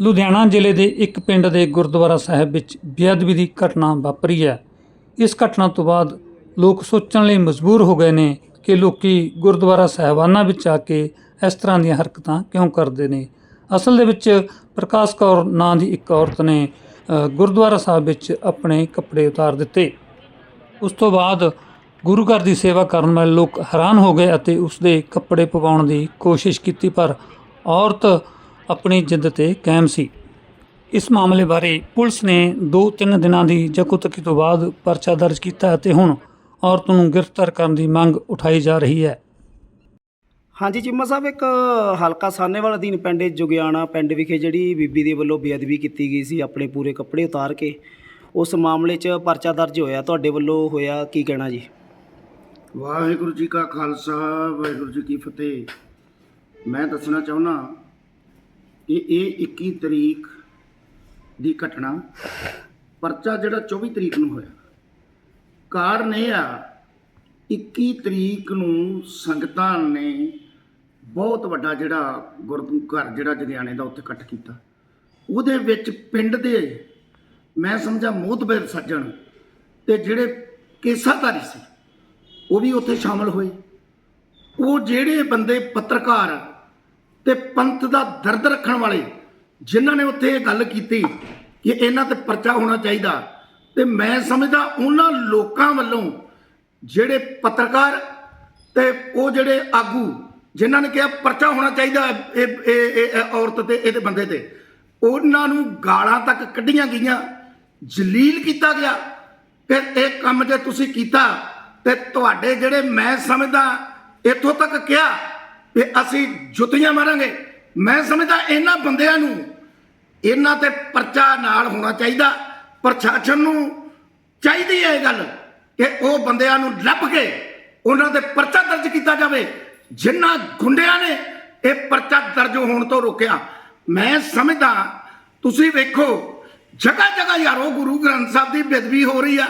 ਲੁਧਿਆਣਾ ਜ਼ਿਲ੍ਹੇ ਦੇ ਇੱਕ ਪਿੰਡ ਦੇ ਗੁਰਦੁਆਰਾ ਸਾਹਿਬ ਵਿੱਚ ਬੇਅਦਬੀ ਦੀ ਘਟਨਾ ਵਾਪਰੀ ਹੈ। ਇਸ ਘਟਨਾ ਤੋਂ ਬਾਅਦ ਲੋਕ ਸੋਚਣ ਲਈ ਮਜਬੂਰ ਹੋ ਗਏ ਨੇ ਕਿ ਲੋਕੀ ਗੁਰਦੁਆਰਾ ਸਾਹਿਬਾਨਾਂ ਵਿੱਚ ਆ ਕੇ ਇਸ ਤਰ੍ਹਾਂ ਦੀਆਂ ਹਰਕਤਾਂ ਕਿਉਂ ਕਰਦੇ ਨੇ। ਅਸਲ ਦੇ ਵਿੱਚ ਪ੍ਰਕਾਸ਼ ਕੌਰ ਨਾਂ ਦੀ ਇੱਕ ਔਰਤ ਨੇ ਅ, ਗੁਰਦੁਆਰਾ ਸਾਹਿਬ ਵਿੱਚ ਆਪਣੇ ਕੱਪੜੇ ਉਤਾਰ ਦਿੱਤੇ। ਉਸ ਤੋਂ ਬਾਅਦ ਗੁਰੂ ਘਰ ਦੀ ਸੇਵਾ ਕਰਨ ਵਾਲੇ ਲੋਕ ਹੈਰਾਨ ਹੋ ਗਏ ਅਤੇ ਉਸ ਦੇ ਕੱਪੜੇ ਪਵਾਉਣ ਦੀ ਕੋਸ਼ਿਸ਼ ਕੀਤੀ ਪਰ ਔਰਤ ਆਪਣੀ ਜਿੱਦ ਤੇ ਕਾਇਮ ਸੀ। ਇਸ ਮਾਮਲੇ ਬਾਰੇ ਪੁਲਿਸ ਨੇ 2-3 ਦਿਨਾਂ ਦੀ ਜਕੁਤਕੀ ਤੋਂ ਬਾਅਦ ਪਰਚਾ ਦਰਜ ਕੀਤਾ ਅਤੇ ਹੁਣ ਔਰਤ ਨੂੰ ਗ੍ਰਿਫਤਾਰ ਕਰਨ ਦੀ ਮੰਗ ਉਠਾਈ ਜਾ ਰਹੀ ਹੈ। ਹਾਂਜੀ ਚਿੰਮਾ ਸਾਹਿਬ ਇੱਕ ਹਲਕਾ ਸਾਹਨੇਵਾਲ ਅਧੀਨ ਪਿੰਡ ਜੁਗਿਆਣਾ ਪਿੰਡ ਵਿਖੇ ਜਿਹੜੀ ਬੀਬੀ ਦੇ ਵੱਲੋਂ ਬੇਅਦਬੀ ਕੀਤੀ ਗਈ ਸੀ ਆਪਣੇ ਪੂਰੇ ਕੱਪੜੇ ਉਤਾਰ ਕੇ ਉਸ ਮਾਮਲੇ 'ਚ ਪਰਚਾ ਦਰਜ ਹੋਇਆ। ਤੁਹਾਡੇ ਵੱਲੋਂ ਹੋਇਆ ਕੀ ਕਹਿਣਾ ਜੀ? ਵਾਹਿਗੁਰੂ ਜੀ ਕਾ ਖਾਲਸਾ ਵਾਹਿਗੁਰੂ ਜੀ ਕੀ ਫਤਿਹ। ਮੈਂ ਦੱਸਣਾ ਚਾਹੁੰਦਾ ਇਹ ਇਹ 21 ਤਰੀਕ ਦੀ ਘਟਨਾ ਪਰਚਾ ਜਿਹੜਾ 24 ਤਰੀਕ ਨੂੰ ਹੋਇਆ। ਕਾਰਨ ਇਹ ਆ 21 ਤਰੀਕ ਨੂੰ ਸੰਗਤਾਂ ਨੇ ਬਹੁਤ ਵੱਡਾ ਜਿਹੜਾ ਗੁਰੂ ਘਰ ਜਿਹੜਾ ਜਗਿਆਣੇ ਦਾ ਉੱਥੇ ਇਕੱਠ ਕੀਤਾ। ਉਹਦੇ ਵਿੱਚ ਪਿੰਡ ਦੇ, ਮੈਂ ਸਮਝਾ ਮੋਹਤਬਰ ਸੱਜਣ ਤੇ ਜਿਹੜੇ ਕੇਸਾਧਾਰੀ ਸੀ, ਉਹ ਵੀ ਉੱਥੇ ਸ਼ਾਮਲ ਹੋਏ। ਉਹ ਜਿਹੜੇ ਬੰਦੇ ਪੱਤਰਕਾਰ ਤੇ ਪੰਥ ਦਾ ਦਰਦ ਰੱਖਣ ਵਾਲੇ ਜਿਨ੍ਹਾਂ ਨੇ ਉੱਥੇ ਇਹ ਗੱਲ ਕੀਤੀ ਕਿ ਇਹਨਾਂ ਤੇ ਪਰਚਾ ਹੋਣਾ ਚਾਹੀਦਾ, ਤੇ ਮੈਂ ਸਮਝਦਾ ਉਹਨਾਂ ਲੋਕਾਂ ਵੱਲੋਂ ਜਿਹੜੇ ਪੱਤਰਕਾਰ ਤੇ ਉਹ ਜਿਹੜੇ ਆਗੂ ਜਿਨ੍ਹਾਂ ਨੇ ਕਿਹਾ ਪਰਚਾ ਹੋਣਾ ਚਾਹੀਦਾ ਇਹ ਇਹ ਔਰਤ ਤੇ, ਇਹਦੇ ਬੰਦੇ ਤੇ, ਉਹਨਾਂ ਨੂੰ ਗਾਲਾਂ ਤੱਕ ਕੱਢੀਆਂ ਗਈਆਂ, ਜਲੀਲ ਕੀਤਾ ਗਿਆ। ਕਿ ਇਹ ਕੰਮ ਜੇ ਤੁਸੀਂ ਕੀਤਾ, ਤੇ ਤੁਹਾਡੇ ਜਿਹੜੇ ਮੈਂ ਸਮਝਦਾ ਇੱਥੋਂ ਤੱਕ ਕਿਹਾ ਕਿ ਅਸੀਂ ਜੁੱਤੀਆਂ ਮਾਰਾਂਗੇ। ਮੈਂ ਸਮਝਦਾ ਇਹਨਾਂ ਬੰਦਿਆਂ ਨੂੰ ਇਹਨਾਂ ਤੇ ਪਰਚਾ ਨਾਲ ਹੋਣਾ ਚਾਹੀਦਾ। ਪ੍ਰਸ਼ਾਸਨ ਨੂੰ ਚਾਹੀਦੀ ਹੈ ਇਹ ਗੱਲ ਕਿ ਉਹ ਬੰਦਿਆਂ ਨੂੰ ਲੱਭ ਕੇ ਉਹਨਾਂ ਤੇ ਪਰਚਾ ਦਰਜ ਕੀਤਾ ਜਾਵੇ। ਜਿਨ੍ਹਾਂ ਗੁੰਡਿਆਂ ਨੇ ਇਹ ਪਰਚਾ ਦਰਜ ਹੋਣ ਤੋਂ ਰੋਕਿਆ। ਮੈਂ ਸਮਝਦਾ, ਤੁਸੀਂ ਵੇਖੋ ਜਗ੍ਹਾ ਜਗ੍ਹਾ ਯਾਰੋ ਗੁਰੂ ਗ੍ਰੰਥ ਸਾਹਿਬ ਦੀ ਬੇਦਬੀ ਹੋ ਰਹੀ ਆ।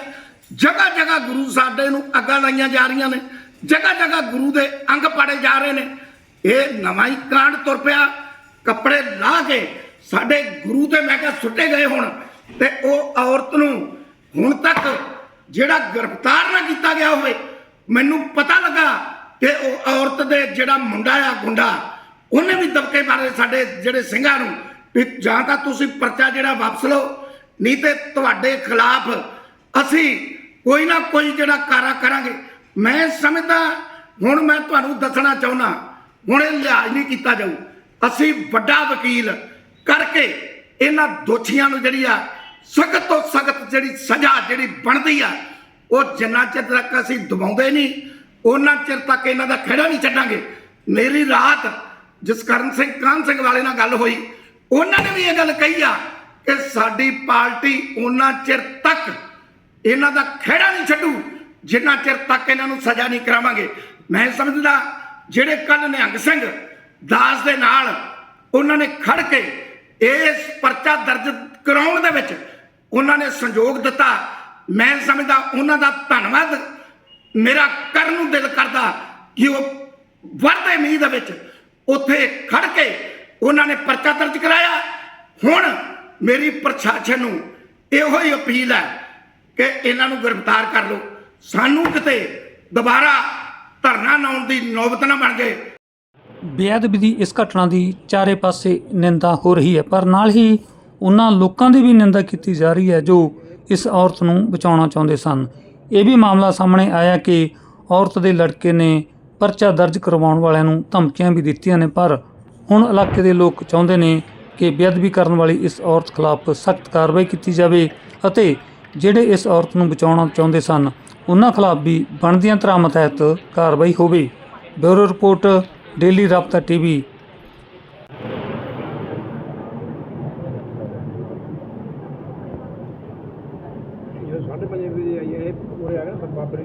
ਜਗ੍ਹਾ ਜਗ੍ਹਾ ਗੁਰੂ ਸਾਡੇ ਨੂੰ ਅੱਗਾਂ ਲਾਈਆਂ ਜਾ ਰਹੀਆਂ ਨੇ। ਜਗ੍ਹਾ ਜਗ੍ਹਾ ਗੁਰੂ ਦੇ ਅੰਗ ਪਾੜੇ ਜਾ ਰਹੇ ਨੇ। ਇਹ ਨਵਾਂ ਹੀ ਕਾਂਡ ਤੁਰ ਪਿਆ। ਕੱਪੜੇ ਲਾ ਕੇ ਸਾਡੇ ਗੁਰੂ ਤੇ ਮੈਂ ਕਿਹਾ ਸੁੱਟੇ ਗਏ ਹੁਣ ਤੇ ਉਹ ਔਰਤ ਨੂੰ ਹੁਣ ਤੱਕ ਜਿਹੜਾ ਗ੍ਰਿਫਤਾਰ ਨਾ ਕੀਤਾ ਗਿਆ ਹੋਵੇ, ਮੈਨੂੰ ਪਤਾ ਲੱਗਾ ਕਿ ਉਹ ਔਰਤ ਦੇ ਜਿਹੜਾ ਮੁੰਡਾ ਆ, ਗੁੰਡਾ, ਉਹਨੇ ਵੀ ਦਬਕੇ ਮਾਰੇ ਸਾਡੇ ਜਿਹੜੇ ਸਿੰਘਾਂ ਨੂੰ ਵੀ ਜਾਂ ਤਾਂ ਤੁਸੀਂ ਪਰਚਾ ਜਿਹੜਾ ਵਾਪਸ ਲਓ, ਨਹੀਂ ਤੇ ਤੁਹਾਡੇ ਖਿਲਾਫ ਅਸੀਂ ਕੋਈ ਨਾ ਕੋਈ ਜਿਹੜਾ ਕਾਰਾ ਕਰਾਂਗੇ। ਮੈਂ ਸਮਝਦਾ, ਹੁਣ ਮੈਂ ਤੁਹਾਨੂੰ ਦੱਸਣਾ ਚਾਹੁੰਦਾ ਹੁਣ ਇਹ ਲਿਹਾਜ਼ ਨਹੀਂ ਕੀਤਾ ਜਾਊ। ਅਸੀਂ ਵੱਡਾ ਵਕੀਲ ਕਰਕੇ ਇਹਨਾਂ ਦੋਸ਼ੀਆਂ ਨੂੰ ਜਿਹੜੀ ਆ ਸਖਤ ਤੋਂ ਸਖਤ ਜਿਹੜੀ ਸਜ਼ਾ ਜਿਹੜੀ ਬਣਦੀ ਆ, ਉਹ ਜਿੰਨਾ ਚਿਰ ਤੱਕ ਅਸੀਂ ਦਬਾਉਂਦੇ ਨਹੀਂ, ਉਹਨਾਂ ਚਿਰ ਤੱਕ ਇਹਨਾਂ ਦਾ ਖੜਾ ਨਹੀਂ ਛੱਡਾਂਗੇ। ਮੇਰੀ ਰਾਤ ਜਸਕਰਨ ਸਿੰਘ ਕਾਨ ਸਿੰਘ ਵਾਲੇ ਨਾਲ ਗੱਲ ਹੋਈ, ਉਹਨਾਂ ਨੇ ਵੀ ਇਹ ਗੱਲ ਕਹੀ ਆ ਕਿ ਸਾਡੀ ਪਾਰਟੀ ਉਹਨਾਂ ਚਿਰ ਤੱਕ ਇਹਨਾਂ ਦਾ ਖਹਿੜਾ ਨਹੀਂ ਛੱਡੂ, ਜਿੰਨਾ ਚਿਰ ਤੱਕ ਇਹਨਾਂ ਨੂੰ ਸਜ਼ਾ ਨਹੀਂ ਕਰਾਵਾਂਗੇ। ਮੈਂ ਸਮਝਦਾ ਜਿਹੜੇ ਕੱਲ ਨਿਹੰਗ ਸਿੰਘ ਦਾਸ ਦੇ ਨਾਲ ਉਹਨਾਂ ਨੇ ਖੜ ਕੇ ਇਸ ਪਰਚਾ ਦਰਜ ਕਰਾਉਣ ਦੇ ਵਿੱਚ ਉਹਨਾਂ ਨੇ ਸੰਯੋਗ ਦਿੱਤਾ। ਮੈਂ ਸਮਝਦਾ ਉਹਨਾਂ ਦਾ ਧੰਨਵਾਦ ਮੇਰਾ ਕਰਨ ਨੂੰ ਦਿਲ ਕਰਦਾ ਕਿ ਉਹ ਵਰਦੇ ਮੀਂਹ ਦੇ ਵਿੱਚ ਉੱਥੇ ਖੜ ਕੇ ਉਹਨਾਂ ਨੇ ਪਰਚਾ ਦਰਜ ਕਰਾਇਆ। ਹੁਣ ਮੇਰੀ ਪ੍ਰਸ਼ਾਸਨ ਨੂੰ ਇਹੋ ਹੀ ਅਪੀਲ ਹੈ ਕਿ ਇਹਨਾਂ ਨੂੰ ਗ੍ਰਿਫਤਾਰ ਕਰ ਲਓ। ਸਾਨੂੰ ਕਿਤੇ ਦੁਬਾਰਾ ਧਰਨਾ ਲਾਉਣ ਦੀ ਨੌਬਤ ਨਾ ਬਣ ਜਾਏ। ਬੇਅਦਬੀ ਦੀ ਇਸ ਘਟਨਾ ਦੀ ਚਾਰੇ ਪਾਸੇ ਨਿੰਦਾ ਹੋ ਰਹੀ ਹੈ, ਪਰ ਨਾਲ ਹੀ ਉਹਨਾਂ ਲੋਕਾਂ ਦੀ ਵੀ ਨਿੰਦਾ ਕੀਤੀ ਜਾ ਰਹੀ ਹੈ ਜੋ ਇਸ ਔਰਤ ਨੂੰ ਬਚਾਉਣਾ ਚਾਹੁੰਦੇ ਸਨ। ਇਹ ਵੀ ਮਾਮਲਾ ਸਾਹਮਣੇ ਆਇਆ ਕਿ ਔਰਤ ਦੇ ਲੜਕੇ ਨੇ ਪਰਚਾ ਦਰਜ ਕਰਵਾਉਣ ਵਾਲਿਆਂ ਨੂੰ ਧਮਕੀਆਂ ਵੀ ਦਿੱਤੀਆਂ ਨੇ, ਪਰ ਹੁਣ ਇਲਾਕੇ ਦੇ ਲੋਕ ਚਾਹੁੰਦੇ ਨੇ ਕਿ ਬੇਅਦਬੀ ਕਰਨ ਵਾਲੀ ਇਸ ਔਰਤ ਖਿਲਾਫ ਸਖਤ ਕਾਰਵਾਈ ਕੀਤੀ ਜਾਵੇ ਅਤੇ ਜਿਹੜੇ ਇਸ ਔਰਤ ਨੂੰ ਬਚਾਉਣਾ ਚਾਹੁੰਦੇ ਸਨ ਉਹਨਾਂ ਖਿਲਾਫ ਵੀ ਬਣਦੀਆਂ ਧਰਾਵਾਂ ਤਹਿਤ ਕਾਰਵਾਈ ਹੋਵੇ। Bureau report, daily Rabta TV. ਸਾਢੇ 5 ਵਜੇ ਆਈ ਹੈ, ਇਹ ਪੂਰੇ ਆ ਗਏ ਨਾ ਬਾਬਰੇ